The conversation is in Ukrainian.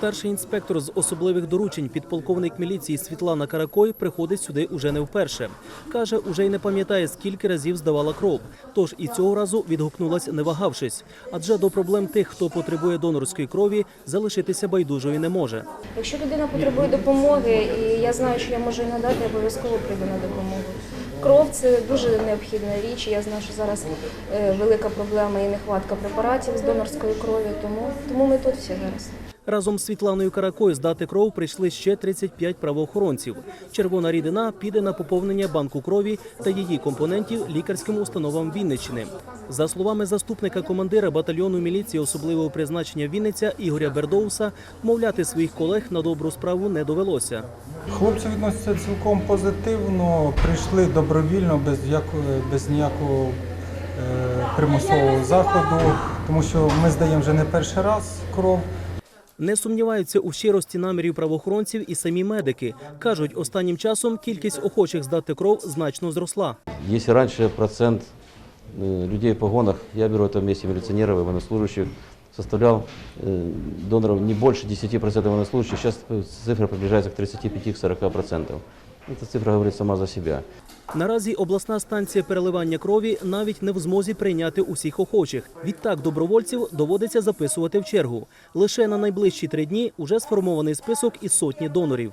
Старший інспектор з особливих доручень, підполковник міліції Світлана Каракой, приходить сюди уже не вперше. Каже, уже й не пам'ятає, скільки разів здавала кров. Тож і цього разу відгукнулась, не вагавшись. Адже до проблем тих, хто потребує донорської крові, залишитися байдужою не може. Якщо людина потребує допомоги, і я знаю, що я можу надати, обов'язково прийду на допомогу. Кров це дуже необхідна річ. Я знаю, що зараз е, велика проблема і нехватка препаратів з донорської крові, тому, тому ми тут всі зараз. Разом з Світланою Каракою здати кров прийшли ще 35 правоохоронців. Червона рідина піде на поповнення банку крові та її компонентів лікарським установам Вінниччини. За словами заступника командира батальйону міліції особливого призначення Вінниця Ігоря Бердоуса, вмовляти своїх колег на добру справу не довелося. Хлопці відносяться цілком позитивно, прийшли добровільно, без, якого, без ніякого е, примусового заходу, тому що ми здаємо вже не перший раз кров. Не сумніваються у щирості намірів правоохоронців і самі медики. кажуть, останнім часом кількість охочих здати кров значно зросла. Если раньше процент э, людей в погонах, я беру это вместе милиционеров и военнослужащих, составлял э, доноров не больше 10% военнослужащих, сейчас э, цифра приближается к 35-40%. Эта цифра говорить сама за себя. Наразі обласна станція переливання крові навіть не в змозі прийняти усіх охочих. Відтак добровольців доводиться записувати в чергу. Лише на найближчі три дні уже сформований список із сотні донорів.